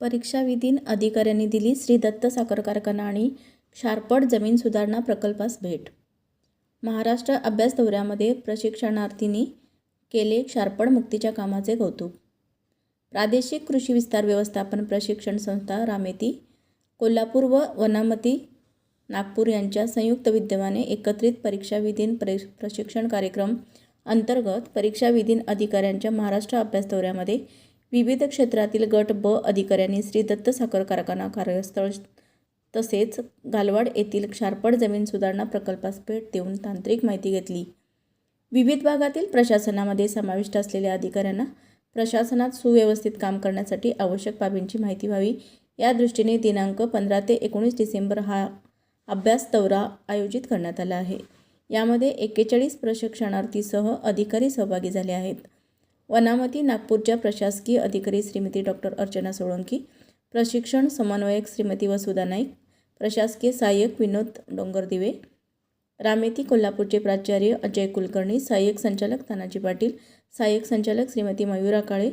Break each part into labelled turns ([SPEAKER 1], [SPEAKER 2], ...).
[SPEAKER 1] परीक्षाविधीन अधिकाऱ्यांनी दिली श्री दत्त साखर कारखाना आणि क्षारपड जमीन सुधारणा प्रकल्पास भेट. महाराष्ट्र अभ्यास दौऱ्यामध्ये प्रशिक्षणार्थींनी केले क्षारपड मुक्तीच्या कामाचे कौतुक. प्रादेशिक कृषी विस्तार व्यवस्थापन प्रशिक्षण संस्था रामेती कोल्हापूर व वनामती नागपूर यांच्या संयुक्त विद्यमाने एकत्रित परीक्षाविधीन प्र प्रशिक्षण कार्यक्रम अंतर्गत परीक्षाविधीन अधिकाऱ्यांच्या महाराष्ट्र अभ्यास दौऱ्यामध्ये विविध क्षेत्रातील गट ब अधिकाऱ्यांनी श्री दत्त साखर कारखाना कार्यस्थळ तसेच गालवाड येथील क्षारपड जमीन सुधारणा प्रकल्पास भेट देऊन तांत्रिक माहिती घेतली. विविध भागातील प्रशासनामध्ये समाविष्ट असलेल्या अधिकाऱ्यांना प्रशासनात सुव्यवस्थित काम करण्यासाठी आवश्यक बाबींची माहिती व्हावी. या दृष्टीने दिनांक पंधरा ते एकोणीस डिसेंबर हा अभ्यास दौरा आयोजित करण्यात आला आहे. यामध्ये एक्केचाळीस प्रशिक्षणार्थीसह अधिकारी सहभागी झाले आहेत. वनामती नागपूरच्या प्रशासकीय अधिकारी श्रीमती डॉक्टर अर्चना सोळंकी प्रशिक्षण समन्वयक श्रीमती वसुधा नाईक प्रशासकीय सहाय्यक विनोद डोंगरदिवे रामेती कोल्हापूरचे प्राचार्य अजय कुलकर्णी सहाय्यक संचालक तानाजी पाटील सहाय्यक संचालक श्रीमती मयुरा काळे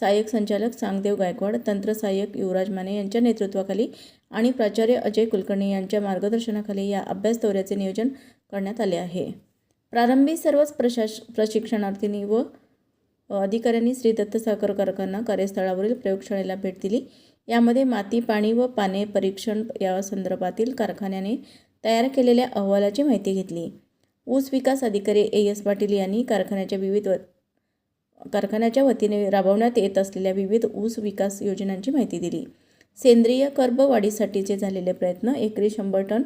[SPEAKER 1] सहाय्यक संचालक सांगदेव गायकवाड तंत्र सहाय्यक युवराज माने यांच्या नेतृत्वाखाली आणि प्राचार्य अजय कुलकर्णी यांच्या मार्गदर्शनाखाली या अभ्यास दौऱ्याचे नियोजन करण्यात आले आहे. प्रारंभी सर्वच प्रशास प्रशिक्षणार्थींनी व अधिकाऱ्यांनी श्री दत्त साखर कारखाना कार्यस्थळावरील प्रयोगशाळेला भेट दिली. यामध्ये माती पाणी व पाने परीक्षण या संदर्भातील कारखान्याने तयार केलेल्या अहवालाची माहिती घेतली. ऊस विकास अधिकारी ए. एस. पाटील यांनी कारखान्याच्या विविध कारखान्याच्या वतीने राबवण्यात येत असलेल्या विविध ऊस विकास योजनांची माहिती दिली. सेंद्रिय कर्ब वाढीसाठीचे झालेले प्रयत्न एकरी शंभर टन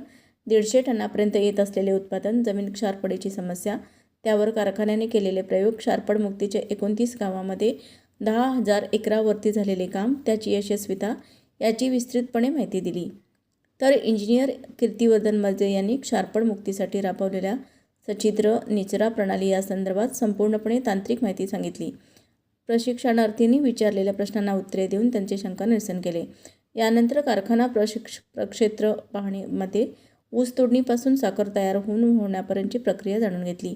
[SPEAKER 1] दीडशे टनापर्यंत येत असलेले उत्पादन जमीन क्षारपडीची समस्या त्यावर कारखान्याने केलेले प्रयोग शारपडमुक्तीच्या एकोणतीस गावामध्ये दहा हजार एकरावरती झालेले काम त्याची यशस्विता याची विस्तृतपणे माहिती दिली. तर इंजिनियर कीर्तिवर्धन मर्जे यांनी क्षारपणमुक्तीसाठी राबवलेल्या सचित्र निचरा प्रणाली या संदर्भात संपूर्णपणे तांत्रिक माहिती सांगितली. प्रशिक्षणार्थींनी विचारलेल्या प्रश्नांना उत्तरे देऊन त्यांचे शंका निरसन केले. यानंतर कारखाना प्रशिक्ष प्रक्षेत्र पाहणीमध्ये ऊस तोडणीपासून साखर तयार होऊन होण्यापर्यंतची प्रक्रिया जाणून घेतली.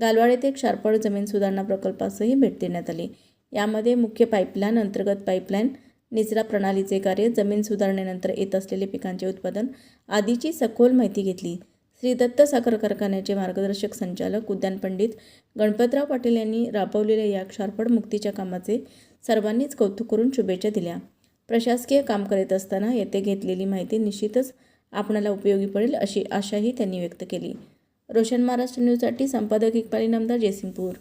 [SPEAKER 1] गालवाड येथे क्षारपड जमीन सुधारणा प्रकल्पासही भेट देण्यात आली. यामध्ये मुख्य पाईपलाईन अंतर्गत पाईपलाईन निचरा प्रणालीचे कार्य जमीन सुधारणेनंतर येत असलेले पिकांचे उत्पादन आदीची सखोल माहिती घेतली. श्री दत्त साखर कारखान्याचे मार्गदर्शक संचालक उद्यान पंडित गणपतराव पाटील यांनी राबवलेल्या या क्षारपड मुक्तीच्या कामाचे सर्वांनीच कौतुक करून शुभेच्छा दिल्या. प्रशासकीय काम करीत असताना येथे घेतलेली माहिती निश्चितच आपणाला उपयोगी पडेल अशी आशाही त्यांनी व्यक्त केली. रोशन महाराष्ट्र न्यूजसाठी संपादक इक्बाली नामदार जयसिंगपूर.